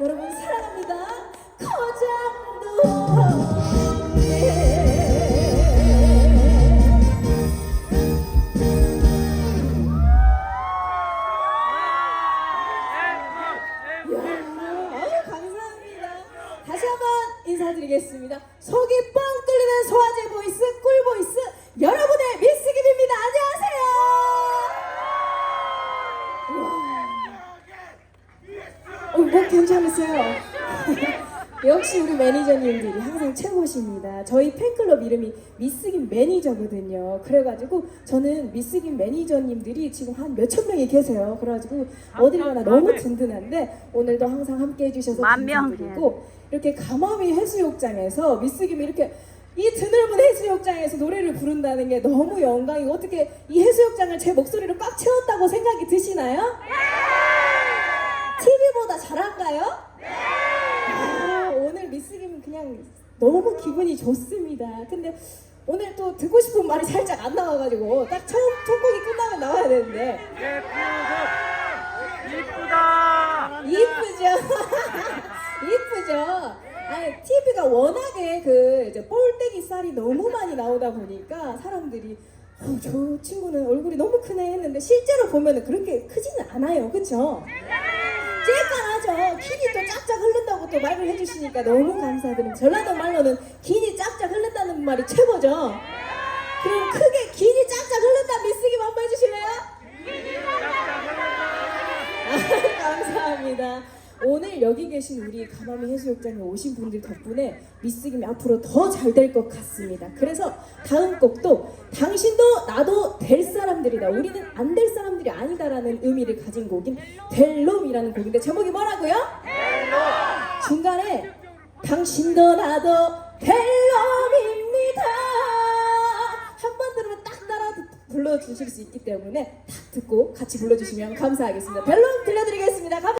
여러분 사랑합니다. 거장도. 드리겠습니다. 속이 뻥 뚫리는 소화제 보이스, 꿀 보이스, 여러분의 뭐 괜찮으세요? 역시 우리 매니저님들이 항상 최고십니다. 저희 팬클럽 이름이 미스김 매니저거든요. 그래가지고 저는 미스김 매니저님들이 지금 한 몇천 명이 계세요. 그래가지고 어딜 가나 너무 든든한데 오늘도 항상 함께 해주셔서. 감사드리고 이렇게 가마미 해수욕장에서 미스김이 이렇게 이 드넓은 해수욕장에서 노래를 부른다는 게 너무 영광이고 어떻게 이 해수욕장을 제 목소리로 꽉 채웠다고 생각이 드시나요? 잘한가요? 아, 오늘 미스김은 그냥 너무 기분이 좋습니다. 근데 오늘 또 듣고 싶은 말이 살짝 안 나와가지고 딱 처음 첫 곡이 끝나면 나와야 되는데 이쁘다. 이쁘죠? 이쁘죠? 아니 TV가 워낙에 그 이제 볼때기 쌀이 너무 많이 나오다 보니까 사람들이 어, 저 친구는 얼굴이 너무 크네 했는데 실제로 보면 은 그렇게 크지는 않아요, 그렇죠? 쬐깐하죠. 길이 또 짝짝 흐른다고 또 말을 해주시니까 너무 감사드립니다. 전라도 말로는 길이 짝짝 흐른다는 말이 최고죠. 그럼 크게 길이 짝짝 흐른다 미스김 한번 해주실래요? 아, 감사합니다. 오늘 여기 계신 우리 가마미 해수욕장에 오신 분들 덕분에 미스김이 앞으로 더 잘 될 것 같습니다. 그래서 다음 곡도 당신도 나도 될 사람들이다. 우리는 안 될 사람들이 아니다라는 의미를 가진 곡인 델롬이라는 곡인데 제목이 뭐라고요? 중간에 당신도 나도 델롬입니다. 한 번 들으면 딱 따라 불러주실 수 있기 때문에 딱 듣고 같이 불러주시면 감사하겠습니다. 벨롬 들려드리겠습니다. 감-